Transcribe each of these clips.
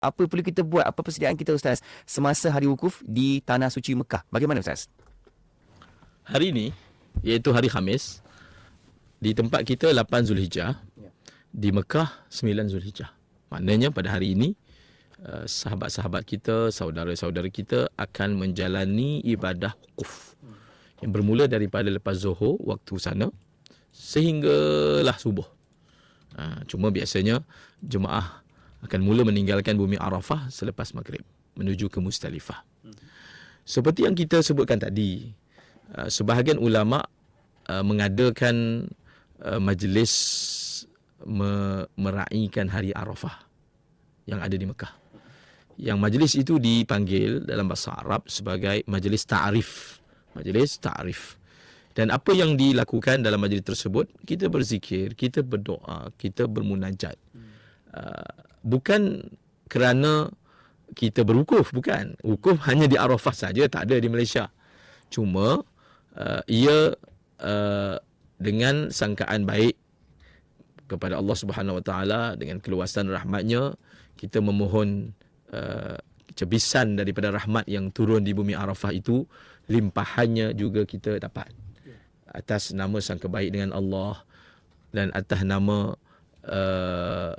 apa perlu kita buat? Apa persediaan kita ustaz? Semasa hari wukuf di tanah suci Mekah. Bagaimana ustaz? Hari ini iaitu hari Khamis di tempat kita 8 Zulhijjah di Mekah 9 Zulhijjah. Maknanya pada hari ini uh, sahabat-sahabat kita, saudara-saudara kita akan menjalani ibadah wukuf. Yang bermula daripada lepas Zuhur waktu sana sehinggalah subuh. Uh, cuma biasanya jemaah akan mula meninggalkan bumi Arafah selepas maghrib menuju ke Mustalifah. Seperti yang kita sebutkan tadi, uh, sebahagian ulama uh, mengadakan uh, majlis me- meraihkan hari Arafah yang ada di Mekah. Yang majlis itu dipanggil dalam bahasa Arab sebagai majlis ta'rif. Majlis ta'rif. Dan apa yang dilakukan dalam majlis tersebut, kita berzikir, kita berdoa, kita bermunajat. Uh, bukan kerana kita berwukuf, bukan. Wukuf hanya di Arafah saja, tak ada di Malaysia. Cuma uh, ia uh, dengan sangkaan baik kepada Allah Subhanahu Wa Taala dengan keluasan rahmatnya kita memohon uh, cebisan daripada rahmat yang turun di bumi Arafah itu limpahannya juga kita dapat atas nama sangka baik dengan Allah dan atas nama uh,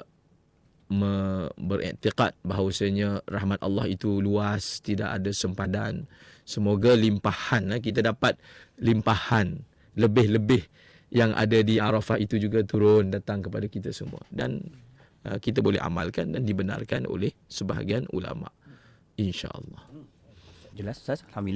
me- beriktikad bahawasanya rahmat Allah itu luas tidak ada sempadan. Semoga limpahan eh, kita dapat limpahan lebih-lebih yang ada di Arafah itu juga turun datang kepada kita semua. Dan uh, kita boleh amalkan dan dibenarkan oleh sebahagian ulama. Insyaallah jelas ustaz. Alhamdulillah